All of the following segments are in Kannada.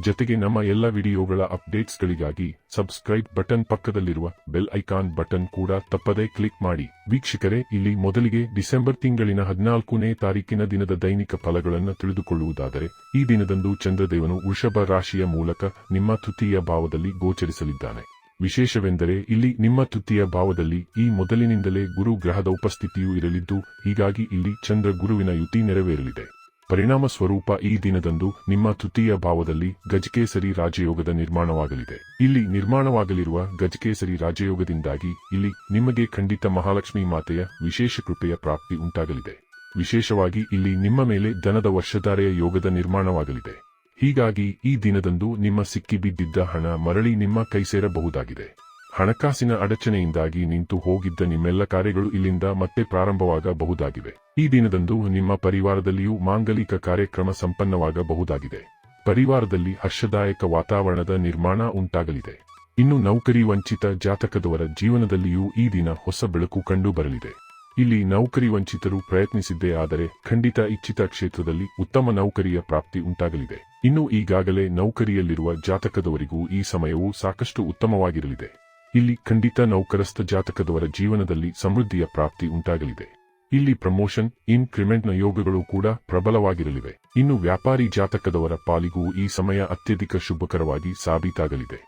ಜೊತೆಗೆ ನಮ್ಮ ಎಲ್ಲ ವಿಡಿಯೋಗಳ ಅಪ್ಡೇಟ್ಸ್ಗಳಿಗಾಗಿ ಸಬ್ಸ್ಕ್ರೈಬ್ ಬಟನ್ ಪಕ್ಕದಲ್ಲಿರುವ ಬೆಲ್ ಐಕಾನ್ ಬಟನ್ ಕೂಡ ತಪ್ಪದೇ ಕ್ಲಿಕ್ ಮಾಡಿ. ವೀಕ್ಷಕರೇ, ಇಲ್ಲಿ ಮೊದಲಿಗೆ ಡಿಸೆಂಬರ್ ತಿಂಗಳಿನ ಹದಿನಾಲ್ಕನೇ ತಾರೀಕಿನ ದಿನದ ದೈನಿಕ ಫಲಗಳನ್ನು ತಿಳಿದುಕೊಳ್ಳುವುದಾದರೆ, ಈ ದಿನದಂದು ಚಂದ್ರದೇವನು ವೃಷಭ ರಾಶಿಯ ಮೂಲಕ ನಿಮ್ಮ ತೃತೀಯ ಭಾವದಲ್ಲಿ ಗೋಚರಿಸಲಿದ್ದಾನೆ. ವಿಶೇಷವೆಂದರೆ, ಇಲ್ಲಿ ನಿಮ್ಮ ತೃತೀಯ ಭಾವದಲ್ಲಿ ಈ ಮೊದಲಿನಿಂದಲೇ ಗುರು ಗ್ರಹದ ಉಪಸ್ಥಿತಿಯೂ ಇರಲಿದ್ದು, ಹೀಗಾಗಿ ಇಲ್ಲಿ ಚಂದ್ರ ಗುರುವಿನ ಯುತಿ ನೆರವೇರಲಿದೆ. ಪರಿಣಾಮ ಸ್ವರೂಪ ಈ ದಿನದಂದು ನಿಮ್ಮ ತೃತೀಯ ಭಾವದಲ್ಲಿ ಗಜಕೇಸರಿ ರಾಜಯೋಗದ ನಿರ್ಮಾಣವಾಗಲಿದೆ. ಇಲ್ಲಿ ನಿರ್ಮಾಣವಾಗಲಿರುವ ಗಜಕೇಸರಿ ರಾಜಯೋಗದಿಂದಾಗಿ ಇಲ್ಲಿ ನಿಮಗೆ ಖಂಡಿತ ಮಹಾಲಕ್ಷ್ಮಿ ಮಾತೆಯ ವಿಶೇಷ ಕೃಪೆಯ ಪ್ರಾಪ್ತಿ ಉಂಟಾಗಲಿದೆ. ವಿಶೇಷವಾಗಿ ಇಲ್ಲಿ ನಿಮ್ಮ ಮೇಲೆ ದನದ ವರ್ಷಧಾರೆಯ ಯೋಗದ ನಿರ್ಮಾಣವಾಗಲಿದೆ. ಹೀಗಾಗಿ ಈ ದಿನದಂದು ನಿಮ್ಮ ಸಿಕ್ಕಿಬಿದ್ದಿದ್ದ ಹಣ ಮರಳಿ ನಿಮ್ಮ ಕೈ ಸೇರಬಹುದಾಗಿದೆ ಹಣಕಾಸಿನ ಅಡಚಣೆಯಿಂದಾಗಿ ನಿಂತು ಹೋಗಿದ್ದ ನಿಮ್ಮೆಲ್ಲ ಕಾರ್ಯಗಳು ಇಲ್ಲಿಂದ ಮತ್ತೆ ಪ್ರಾರಂಭವಾಗಬಹುದಾಗಿವೆ. ಈ ದಿನದಂದು ನಿಮ್ಮ ಪರಿವಾರದಲ್ಲಿಯೂ ಮಾಂಗಲಿಕ ಕಾರ್ಯಕ್ರಮ ಸಂಪನ್ನವಾಗಬಹುದಾಗಿದೆ. ಪರಿವಾರದಲ್ಲಿ ಹರ್ಷದಾಯಕ ವಾತಾವರಣದ ನಿರ್ಮಾಣ ಉಂಟಾಗಲಿದೆ. ಇನ್ನು ನೌಕರಿ ವಂಚಿತ ಜಾತಕದವರ ಜೀವನದಲ್ಲಿಯೂ ಈ ದಿನ ಹೊಸ ಬೆಳಕು ಕಂಡು ಬರಲಿದೆ ಇಲ್ಲಿ ನೌಕರಿ ವಂಚಿತರು ಪ್ರಯತ್ನಿಸಿದ್ದೇ ಆದರೆ ಖಂಡಿತ ಇಚ್ಛಿತ ಕ್ಷೇತ್ರದಲ್ಲಿ ಉತ್ತಮ ನೌಕರಿಯ ಪ್ರಾಪ್ತಿ ಉಂಟಾಗಲಿದೆ. ಇನ್ನು ಈಗಾಗಲೇ ನೌಕರಿಯಲ್ಲಿರುವ ಜಾತಕದವರಿಗೂ ಈ ಸಮಯವು ಸಾಕಷ್ಟು ಉತ್ತಮವಾಗಿರಲಿದೆ. ಇಲ್ಲಿ ಖಂಡಿತ ನೌಕರಸ್ಥ ಜಾತಕದವರ ಜೀವನದಲ್ಲಿ ಸಮೃದ್ಧಿಯ ಪ್ರಾಪ್ತಿ ಉಂಟಾಗಲಿದೆ. ಇಲ್ಲಿ ಪ್ರಮೋಷನ್ ಇನ್ಕ್ರಿಮೆಂಟ್ನ ಯೋಗಗಳು ಕೂಡ ಪ್ರಬಲವಾಗಿರಲಿವೆ. ಇನ್ನು ವ್ಯಾಪಾರಿ ಜಾತಕದವರ ಪಾಲಿಗೂ ಈ ಸಮಯ ಅತ್ಯಧಿಕ ಶುಭಕರವಾಗಿ ಸಾಬೀತಾಗಲಿದೆ.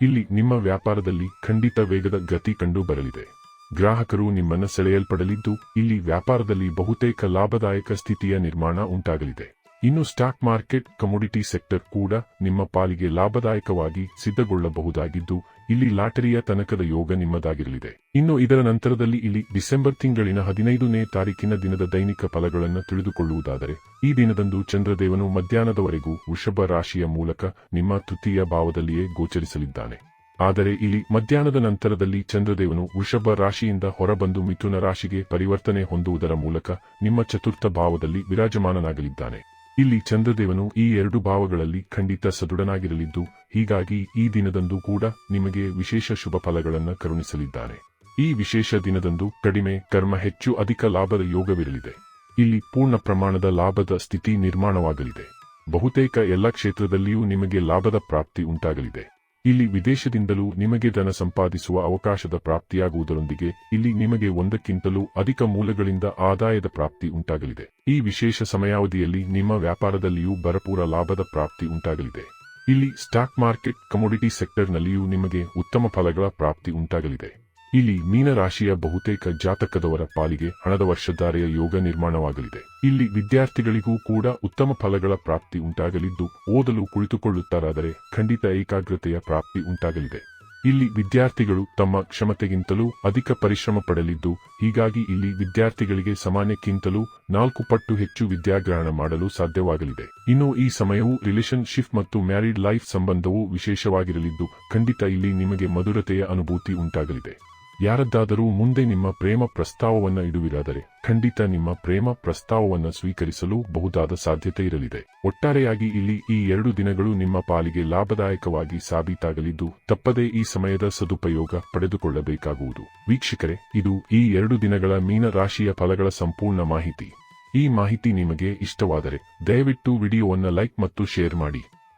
ಇಲ್ಲಿ ನಿಮ್ಮ ವ್ಯಾಪಾರದಲ್ಲಿ ಖಂಡಿತ ವೇಗದ ಗತಿ ಕಂಡು ಬರಲಿದೆ ಗ್ರಾಹಕರು ನಿಮ್ಮನ್ನು ಸೆಳೆಯಲ್ಪಡಲಿದ್ದು, ಇಲ್ಲಿ ವ್ಯಾಪಾರದಲ್ಲಿ ಬಹುತೇಕ ಲಾಭದಾಯಕ ಸ್ಥಿತಿಯ ನಿರ್ಮಾಣ ಉಂಟಾಗಲಿದೆ. ಇನ್ನು ಸ್ಟಾಕ್ ಮಾರ್ಕೆಟ್, ಕಮೋಡಿಟಿ ಸೆಕ್ಟರ್ ಕೂಡ ನಿಮ್ಮ ಪಾಲಿಗೆ ಲಾಭದಾಯಕವಾಗಿ ಸಿದ್ಧಗೊಳ್ಳಬಹುದಾಗಿದ್ದು, ಇಲ್ಲಿ ಲಾಟರಿಯ ತನಕದ ಯೋಗ ನಿಮ್ಮದಾಗಿರಲಿದೆ. ಇನ್ನು ಇದರ ನಂತರದಲ್ಲಿ ಇಲ್ಲಿ ಡಿಸೆಂಬರ್ ತಿಂಗಳಿನ ಹದಿನೈದನೇ ತಾರೀಕಿನ ದಿನದ ದೈನಿಕ ಫಲಗಳನ್ನು ತಿಳಿದುಕೊಳ್ಳುವುದಾದರೆ, ಈ ದಿನದಂದು ಚಂದ್ರದೇವನು ಮಧ್ಯಾಹ್ನದವರೆಗೂ ವೃಷಭ ರಾಶಿಯ ಮೂಲಕ ನಿಮ್ಮ ತೃತೀಯ ಭಾವದಲ್ಲಿಯೇ ಗೋಚರಿಸಲಿದ್ದಾನೆ. ಆದರೆ ಇಲ್ಲಿ ಮಧ್ಯಾಹ್ನದ ನಂತರದಲ್ಲಿ ಚಂದ್ರದೇವನು ವೃಷಭ ರಾಶಿಯಿಂದ ಹೊರಬಂದು ಮಿಥುನ ರಾಶಿಗೆ ಪರಿವರ್ತನೆ ಹೊಂದುವುದರ ಮೂಲಕ ನಿಮ್ಮ ಚತುರ್ಥ ಭಾವದಲ್ಲಿ ವಿರಾಜಮಾನನಾಗಲಿದ್ದಾನೆ. ಇಲ್ಲಿ ಚಂದ್ರದೇವನು ಈ ಎರಡು ಭಾವಗಳಲ್ಲಿ ಖಂಡಿತ ಸದೃಢನಾಗಿರಲಿದ್ದು, ಹೀಗಾಗಿ ಈ ದಿನದಂದು ಕೂಡ ನಿಮಗೆ ವಿಶೇಷ ಶುಭ ಫಲಗಳನ್ನು ಕರುಣಿಸಲಿದ್ದಾರೆ ಈ ವಿಶೇಷ ದಿನದಂದು ಕಡಿಮೆ, ಕರ್ಮ ಹೆಚ್ಚು ಅಧಿಕ ಲಾಭದ ಯೋಗವಿರಲಿದೆ. ಇಲ್ಲಿ ಪೂರ್ಣ ಪ್ರಮಾಣದ ಲಾಭದ ಸ್ಥಿತಿ ನಿರ್ಮಾಣವಾಗಲಿದೆ. ಬಹುತೇಕ ಎಲ್ಲ ಕ್ಷೇತ್ರದಲ್ಲಿಯೂ ನಿಮಗೆ ಲಾಭದ ಪ್ರಾಪ್ತಿ ಉಂಟಾಗಲಿದೆ. ಇಲ್ಲಿ ವಿದೇಶದಿಂದಲೂ ನಿಮಗೆ ಧನ ಸಂಪಾದಿಸುವ ಅವಕಾಶದ ಪ್ರಾಪ್ತಿಯಾಗುವುದರೊಂದಿಗೆ ಇಲ್ಲಿ ನಿಮಗೆ ಒಂದಕ್ಕಿಂತಲೂ ಅಧಿಕ ಮೂಲಗಳಿಂದ ಆದಾಯದ ಪ್ರಾಪ್ತಿ ಉಂಟಾಗಲಿದೆ. ಈ ವಿಶೇಷ ಸಮಯಾವಧಿಯಲ್ಲಿ ನಿಮ್ಮ ವ್ಯಾಪಾರದಲ್ಲಿಯೂ ಭರಪೂರ ಲಾಭದ ಪ್ರಾಪ್ತಿ ಉಂಟಾಗಲಿದೆ. ಇಲ್ಲಿ ಸ್ಟಾಕ್ ಮಾರ್ಕೆಟ್, ಕಮೋಡಿಟಿ ಸೆಕ್ಟರ್ನಲ್ಲಿಯೂ ನಿಮಗೆ ಉತ್ತಮ ಫಲಗಳ ಪ್ರಾಪ್ತಿ ಉಂಟಾಗಲಿದೆ. ಇಲ್ಲಿ ಮೀನರಾಶಿಯ ಬಹುತೇಕ ಜಾತಕದವರ ಪಾಲಿಗೆ ಹಣದ ವರ್ಷಧಾರೆಯ ಯೋಗ ನಿರ್ಮಾಣವಾಗಲಿದೆ. ಇಲ್ಲಿ ವಿದ್ಯಾರ್ಥಿಗಳಿಗೂ ಕೂಡ ಉತ್ತಮ ಫಲಗಳ ಪ್ರಾಪ್ತಿ ಉಂಟಾಗಲಿದ್ದು, ಓದಲು ಕುಳಿತುಕೊಳ್ಳುತ್ತಾರಾದರೆ ಖಂಡಿತ ಏಕಾಗ್ರತೆಯ ಪ್ರಾಪ್ತಿ ಉಂಟಾಗಲಿದೆ. ಇಲ್ಲಿ ವಿದ್ಯಾರ್ಥಿಗಳು ತಮ್ಮ ಕ್ಷಮತೆಗಿಂತಲೂ ಅಧಿಕ ಪರಿಶ್ರಮ ಪಡಲಿದ್ದು, ಹೀಗಾಗಿ ಇಲ್ಲಿ ವಿದ್ಯಾರ್ಥಿಗಳಿಗೆ ಸಾಮಾನ್ಯಕ್ಕಿಂತಲೂ ನಾಲ್ಕು ಪಟ್ಟು ಹೆಚ್ಚು ವಿದ್ಯಾಗ್ರಹಣ ಮಾಡಲು ಸಾಧ್ಯವಾಗಲಿದೆ. ಇನ್ನು ಈ ಸಮಯವು ರಿಲೇಶನ್ಶಿಪ್ ಮತ್ತು ಮ್ಯಾರಿಡ್ ಲೈಫ್ ಸಂಬಂಧವು ವಿಶೇಷವಾಗಿರಲಿದ್ದು, ಖಂಡಿತ ಇಲ್ಲಿ ನಿಮಗೆ ಮಧುರತೆಯ ಅನುಭೂತಿ ಉಂಟಾಗಲಿದೆ. ಯಾರದ್ದಾದರೂ ಮುಂದೆ ನಿಮ್ಮ ಪ್ರೇಮ ಪ್ರಸ್ತಾವವನ್ನ ಇಡುವಿರಾದರೆ ಖಂಡಿತ ನಿಮ್ಮ ಪ್ರೇಮ ಪ್ರಸ್ತಾವವನ್ನ ಸ್ವೀಕರಿಸಲು ಬಹುದಾದ ಸಾಧ್ಯತೆ ಇರಲಿದೆ. ಒಟ್ಟಾರೆಯಾಗಿ ಇಲ್ಲಿ ಈ ಎರಡು ದಿನಗಳು ನಿಮ್ಮ ಪಾಲಿಗೆ ಲಾಭದಾಯಕವಾಗಿ ಸಾಬೀತಾಗಲಿದ್ದು ತಪ್ಪದೇ ಈ ಸಮಯದ ಸದುಪಯೋಗ ಪಡೆದುಕೊಳ್ಳಬೇಕಾಗುವುದು. ವೀಕ್ಷಕರೇ, ಇದು ಈ ಎರಡು ದಿನಗಳ ಮೀನ ರಾಶಿಯ ಫಲಗಳ ಸಂಪೂರ್ಣ ಮಾಹಿತಿ. ಈ ಮಾಹಿತಿ ನಿಮಗೆ ಇಷ್ಟವಾದರೆ ದಯವಿಟ್ಟು ವಿಡಿಯೋವನ್ನು ಲೈಕ್ ಮತ್ತು ಶೇರ್ ಮಾಡಿ.